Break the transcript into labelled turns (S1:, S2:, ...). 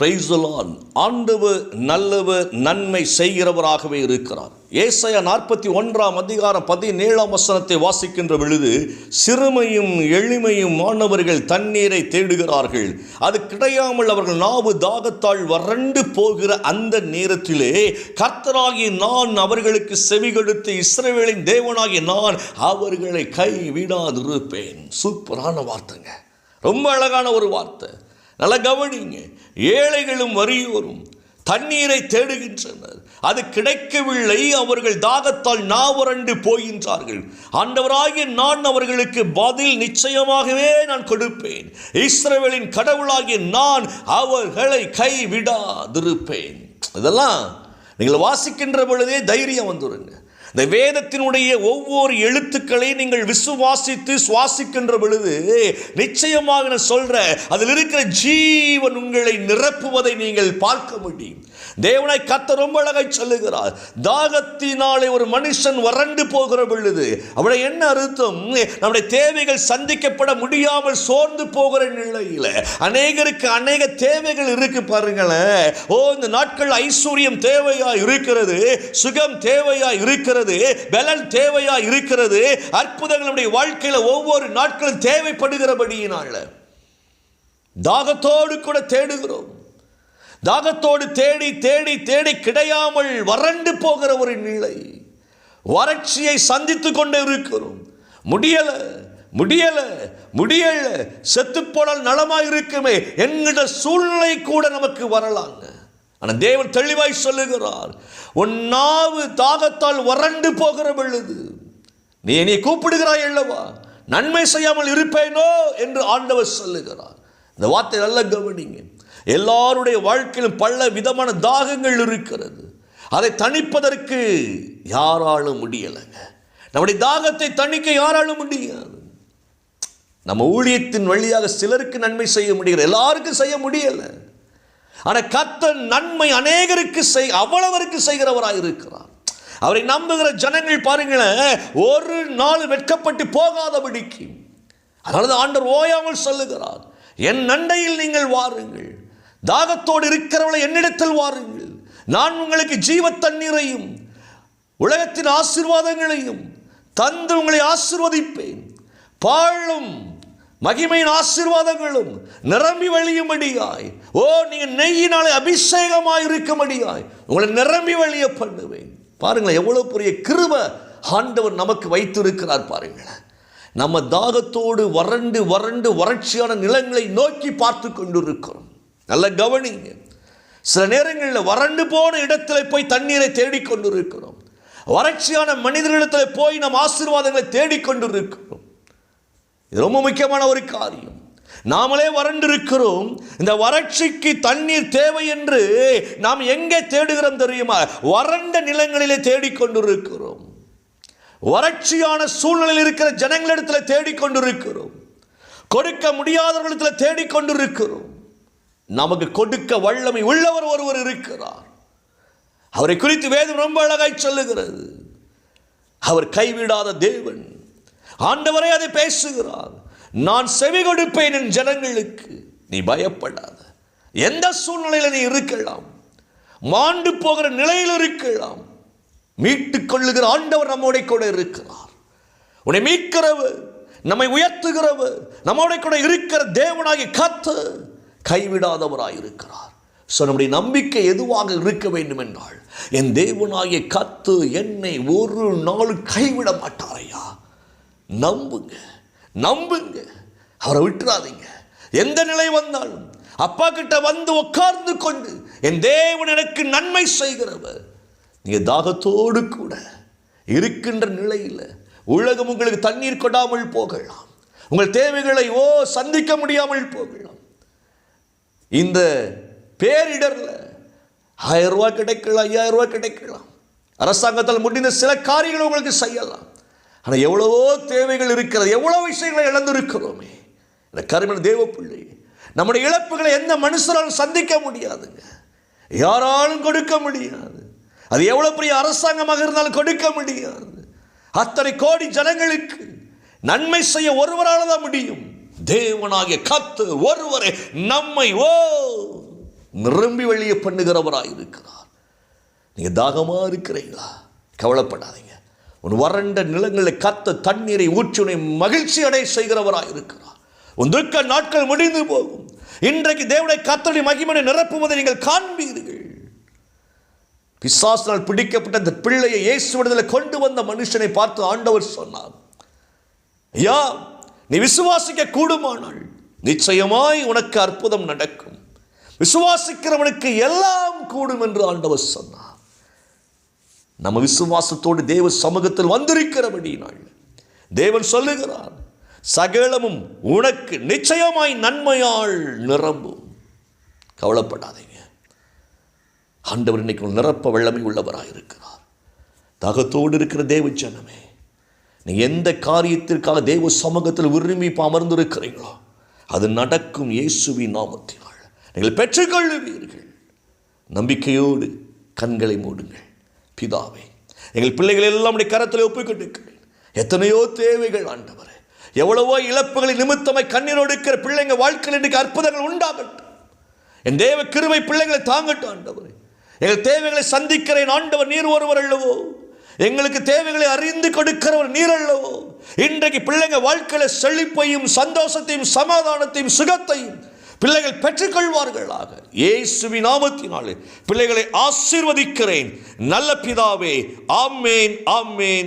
S1: பிரைசலான் ஆண்டவர் நல்லவர் நன்மை செய்கிறவராகவே இருக்கிறார். ஏசைய நாற்பத்தி ஒன்றாம் அதிகாரம் பதினேழாம் வசனத்தை வாசிக்கின்ற பொழுது சிறுமையும் எளிமையும் மாணவர்கள் தண்ணீரை தேடுகிறார்கள். அது கிடையாமல் அவர்கள் நாவு தாகத்தால் வறண்டு போகிற அந்த நேரத்திலே கர்த்தராகி நான் அவர்களுக்கு செவி கொடுத்து இஸ்ரேவேலின் தேவனாகி நான் அவர்களை கை விடாதிருப்பேன் சூப்பரான வார்த்தைங்க. ரொம்ப அழகான ஒரு வார்த்தை. நல்லா கவனிங்க. ஏழைகளும் வறியோரும் தண்ணீரை தேடுகின்றனர். அது கிடைக்கவில்லை அவர்கள் தாகத்தால் நாவரண்டு போகின்றார்கள். ஆண்டவராகிய நான் அவர்களுக்கு பதில் நிச்சயமாகவே நான் கொடுப்பேன். இஸ்ரவேலின் கடவுளாகிய நான் அவர்களை கைவிடாதிருப்பேன். இதெல்லாம் நீங்கள் வாசிக்கின்ற பொழுதே தைரியம் வந்துருங்க. இந்த வேதத்தினுடைய ஒவ்வொரு எழுத்துக்களை நீங்கள் விசுவாசித்து சுவாசிக்கின்ற பொழுது நிச்சயமாக நான் சொல்றேன் அதில் இருக்கிற ஜீவன் உங்களை நிரப்புவதை நீங்கள் பார்க்க முடியும். தேவனை கத்த ரொம்ப அழகாய் சொல்லுகிறார். தாகத்தினாலே ஒரு மனுஷன் வறண்டு போகிற பொழுது அவளை என்ன அர்த்தம்? நம்முடைய தேவைகள் சந்திக்கப்பட முடியாமல் சோர்ந்து போகிற நிலையில் அநேகருக்கு அநேக தேவைகள் இருக்கு பாருங்களேன். ஓ இந்த நாட்கள் ஐஸ்வர்யம் தேவையா இருக்கிறது சுகம் தேவையா இருக்கிறது. பலன் தேவையா இருக்கிறது அற்புதங்கள் நம்முடைய வாழ்க்கையில் ஒவ்வொரு நாட்களும் தேவைப்படுகிறபடியினால. தாகத்தோடு கூட தேடுகிறோம். தாகத்தோடு தேடி தேடி தேடி கிடையாமல் வறண்டு போகிற ஒரு நிலை. வறட்சியை சந்தித்து கொண்டு இருக்கிறோம். முடியல முடியல முடியல. செத்து போனால் நலமாக இருக்குமே என்கிற சூழ்நிலை கூட நமக்கு வரலாங்க. ஆனால் தேவன் தெளிவாய் சொல்லுகிறார் உன் நாவு தாகத்தால் வறண்டு போகிற பொழுது நீ என்னை கூப்பிடுகிறாய் அல்லவா? நன்மை செய்யாமல் இருப்பேனோ? என்று ஆண்டவர் சொல்லுகிறார். இந்த வார்த்தை நல்ல கவனிங்க. எல்லாருடைய வாழ்க்கையிலும் பல விதமான தாகங்கள் இருக்கிறது. அதை தணிப்பதற்கு யாராலும் முடியலைங்க. நம்முடைய தாகத்தை தணிக்க யாராலும் முடியாது. நம்ம ஊழியத்தின் வழியாக சிலருக்கு நன்மை செய்ய முடிகிற எல்லாருக்கும் செய்ய முடியலை. ஆனால் கர்த்தர் நன்மை அநேகருக்கு செய் அவ்வளவருக்கு செய்கிறவராக இருக்கிறார். அவரை நம்புகிற ஜனங்கள் பாருங்களேன் ஒரு நாள் வெட்கப்பட்டு போகாதபடிக்கு. அதனால ஆண்டர் ஓயாமல் சொல்லுகிறார் என் நண்டையில் நீங்கள் வாருங்கள் தாகத்தோடு இருக்கிறவளை என்னிடத்தில் வாருங்கள். நான் உங்களுக்கு ஜீவ தண்ணீரையும் உலகத்தின் ஆசீர்வாதங்களையும் தந்து உங்களை ஆசிர்வதிப்பேன். பாழும் மகிமையின் ஆசீர்வாதங்களும் நிரம்பி வழியும்படியாய். ஓ நீங்கள் நெய்யினாலே அபிஷேகமாய் இருக்கும்படியாய் உங்களை நிரம்பி வழிய பண்ணுவேன். பாருங்களேன் எவ்வளவு பெரிய கிருப ஆண்டவர் நமக்கு வைத்திருக்கிறார் பாருங்களேன். நம்ம தாகத்தோடு வறண்டு வறண்டு வறட்சியான நிலங்களை நோக்கி பார்த்து கொண்டிருக்கிறோம். நல்ல கவனிங்க. சில நேரங்களில் வறண்டு போன இடத்துல போய் தண்ணீரை தேடிக்கொண்டிருக்கிறோம் வறட்சியான மனிதர்களிடத்தில் போய் நம் ஆசீர்வாதங்களை தேடிக்கொண்டிருக்கிறோம் இது ரொம்ப முக்கியமான ஒரு காரியம். நாமளே வறண்டிருக்கிறோம். இந்த வறட்சிக்கு தண்ணீர் தேவை என்று நாம் எங்கே தேடுகிறோம் தெரியுமா? வறண்ட நிலங்களிலே தேடிக்கொண்டிருக்கிறோம். வறட்சியான சூழ்நிலையில் இருக்கிற ஜனங்களிடத்தில் தேடிக்கொண்டிருக்கிறோம். கொடுக்க முடியாதவர்களிடத்தில் தேடிக்கொண்டிருக்கிறோம். நமக்கு கொடுக்க வல்லமை உள்ளவர் ஒருவர் இருக்கிறார். அவரை குறித்து வேதம் ரொம்ப அழகாய் சொல்லுகிறது. அவர் கைவிடாத தேவன். ஆண்டவரே அதை பேசுகிறார். நான் செவி கொடுப்பேன் என் ஜனங்களுக்கு. நீ பயப்படாத. எந்த சூழ்நிலையில் நீ இருக்கலாம். மாண்டு போகிற நிலையில் இருக்கலாம். மீட்டுக் கொள்ளுகிற ஆண்டவர் நம்மோட கூட இருக்கிறார். உன்னை மீட்கிறவு நம்மை உயர்த்துகிறவு நம்மோட கூட இருக்கிற தேவனாகி கத்து கைவிடாதவராய் இருக்கிறார். ஸோ நம்முடைய நம்பிக்கை எதுவாக இருக்க வேண்டும் என்றால் என் தேவனாகிய கத்து என்னை ஒரு நாள் கைவிட மாட்டாரையா நம்புங்க நம்புங்க. அவரை விட்டுறாதீங்க. எந்த நிலை வந்தாலும் அப்பா கிட்ட வந்து உட்கார்ந்து கொண்டு என் தேவன் எனக்கு நன்மை செய்கிறவர். நீங்கள் தாகத்தோடு கூட இருக்கின்ற நிலையில் உலகம் உங்களுக்கு தண்ணீர் கொடாமல் போகலாம். உங்கள் தேவைகளை ஓ சந்திக்க முடியாமல் போகலாம். இந்த பேரிடரில் ஆயிரம் ரூபா கிடைக்கலாம் ஐயாயிரம் ரூபாய் கிடைக்கலாம். அரசாங்கத்தால் முடிந்த சில காரியங்களை உங்களுக்கு செய்யலாம். ஆனால் எவ்வளவோ தேவைகள் இருக்கிறது எவ்வளோ விஷயங்களை இழந்திருக்கிறோமே. இந்த கருமன் தேவ பிள்ளை நம்முடைய இழப்புகளை எந்த மனுஷராலும் சந்திக்க முடியாதுங்க. யாராலும் கொடுக்க முடியாது. அது எவ்வளோ பெரிய அரசாங்கமாக இருந்தாலும் கொடுக்க முடியாது. அத்தனை கோடி ஜனங்களுக்கு நன்மை செய்ய ஒருவரால் தான் முடியும். தேவனாகிய கத்து ஒருவரை நம்மை ஓ நிரம்பி வெளியே பண்ணுகிறவராக இருக்கிறார் நீங்கள் தாகமாக இருக்கிறீங்களா? கவலைப்படாதீங்க. உன் வறண்ட நிலங்களை கத்த தண்ணீரை ஊற்றுனை மகிழ்ச்சி அடை செய்கிறவராய் இருக்கிறார். உன் துக்க நாட்கள் முடிந்து போகும். இன்றைக்கு தேவனை கத்தடி மகிமனை நிரப்புவதை நீங்கள் காண்பீர்கள். பிசாசினால் பிடிக்கப்பட்ட அந்த பிள்ளையை இயேசுவிடத்தில் கொண்டு வந்த மனுஷனை பார்த்து ஆண்டவர் சொன்னார் ஐயா நீ விசுவாசிக்க கூடுமானால் நிச்சயமாய் உனக்கு அற்புதம் நடக்கும். விசுவாசிக்கிறவனுக்கு எல்லாம் கூடும் என்று ஆண்டவர் சொன்னார். நம்ம விசுவாசத்தோடு தேவ சமூகத்தில் வந்திருக்கிறபடியினால் தேவன் சொல்லுகிறார் சகலமும் உனக்கு நிச்சயமாய் நன்மையால் நிரம்பும். கவலைப்படாதீங்க. ஆண்டவர் இன்னைக்கு நிரப்ப வல்லமை உள்ளவராக இருக்கிறார். தகத்தோடு இருக்கிற தேவ ஜனமே நீ எந்த காரியத்திற்காக தேவ சமூகத்தில் விரும்பி அமர்ந்திருக்கிறீங்களோ அது நடக்கும் இயேசுவி நாமத்தினால். நீங்கள் பெற்றுக்கொள்ளுவீர்கள். நம்பிக்கையோடு கண்களை மூடுங்கள். பிதாவே எங்கள் பிள்ளைகள் எல்லாம் உடைய கரத்தில் ஒப்புக்கொண்டிருக்கிறேன் எத்தனையோ தேவைகள் ஆண்டவர் எவ்வளவோ இழப்புகளை நிமித்தமாய் கண்ணீரோடு இருக்கிற பிள்ளைங்க வாழ்க்கையில் இன்றைக்கு அற்புதங்கள் உண்டாகட்டும். என் தேவ கிருமை பிள்ளைகளை தாங்கட்டும் ஆண்டவர். எங்கள் தேவைகளை சந்திக்கிறேன் ஆண்டவர் நீர் ஒருவர் அல்லவோ? எங்களுக்கு தேவைகளை அறிந்து கொடுக்கிறவர் நீர் அல்லவோ? இன்றைக்கு பிள்ளைங்க வாழ்க்கையில் செழிப்பையும் சந்தோஷத்தையும் சமாதானத்தையும் சுகத்தையும் பிள்ளைகள் பெற்றுக்கொள்வார்களாக. இயேசுவி நாமத்தினாலே. பிள்ளைகளை ஆசீர்வதிக்கிறேன். நல்ல பிதாவே ஆமேன் ஆமேன்.